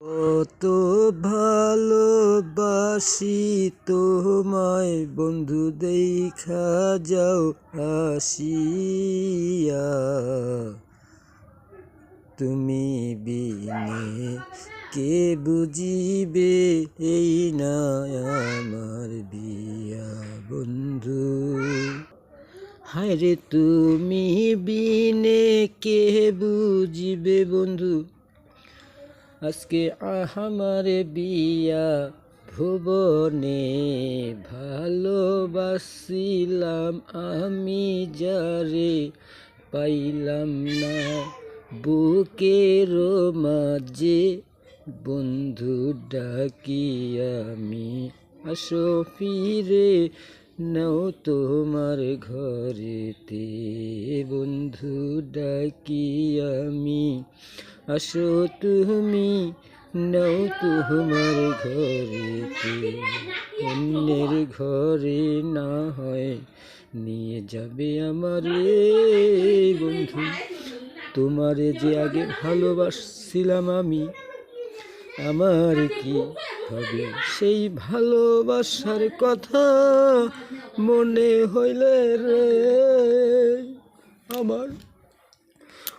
কত ভালোবাসি তোমায়, বন্ধু দেখা যাও আসিয়া তুমি বিনে কে বুঝিবে এই না আমার বিয়া বন্ধু? হায় রে তুমি বিনে কে বুঝিবে বন্ধু? আজকে আমার বিয়া ভুবনে ভালোবাসিলাম আমি যারে, পাইলাম না বুকের মাঝে। বন্ধু ডাকি আমি, আসো ফিরে নাও তোমার ঘরেতে। বন্ধু ডাকি আমি আসো তুমি, নাও তোমার ঘরেতে অন্যের ঘরে না হয় নিয়ে যাবে আমারে বন্ধু। তোমারে যে আগে ভালোবাসছিলাম আমি, আমার কি হবে? সেই ভালোবাসার কথা মনে হইলে রে, আমার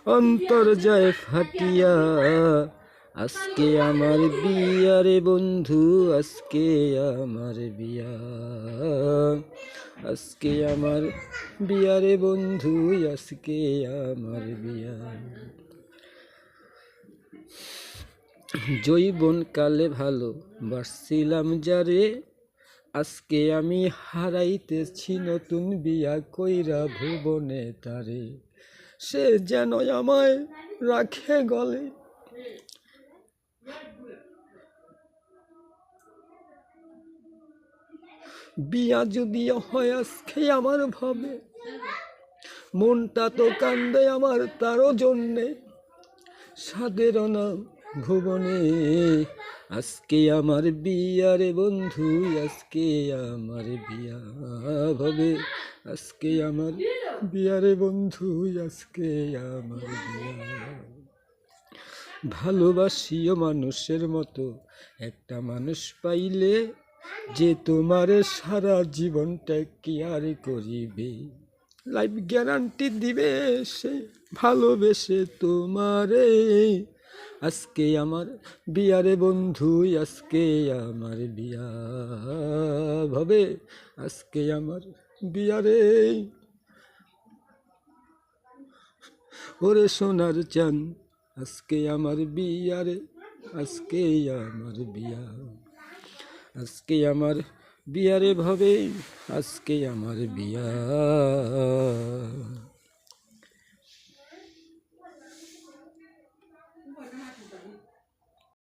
অন্তর যায় ফাটিয়া। আজকে আমার বিয়া রে বন্ধু, আজকে আমার বিয়া। আজকে আমার বিয়া রে বন্ধু, আজকে আমার বিয়া। জৈবন কালে ভালো বাসছিলাম যারে, আজকে আমি হারাইতেছি নতুন বিয়া কইরা ভুবনে তারে। সে যেন আমায় রাখে গলে। বিয়া যদি হয় আজকে আমার ভাবে, মনটা তো কান্দে আমার তারও জন্যে। সাদের নাম ভুবনে, আজকে আমার বিয়া রে বন্ধু, আজকে আমার বিয়া হবে। আজকে আমার বিয়া রে বন্ধু, আজকে আমার বিয়া ভালোবাসিও মানুষের মতো, একটা মানুষ পাইলে যে তোমারে সারা জীবনটা কি আর করিবে। লাইফ গ্যারান্টি দিবে সে, ভালোবেসে তোমারে। আজকে আমার বিয়ারে বন্ধু, আজকে আমার বিয়া হবে। আজকে আমার বিয়ারে ওরে সোনার চান আজকে আমার বিয়ারে আজকে আমার বিয়া। আজকে আমার বিয়ারে ভাবে, আজকে আমার বিয়া।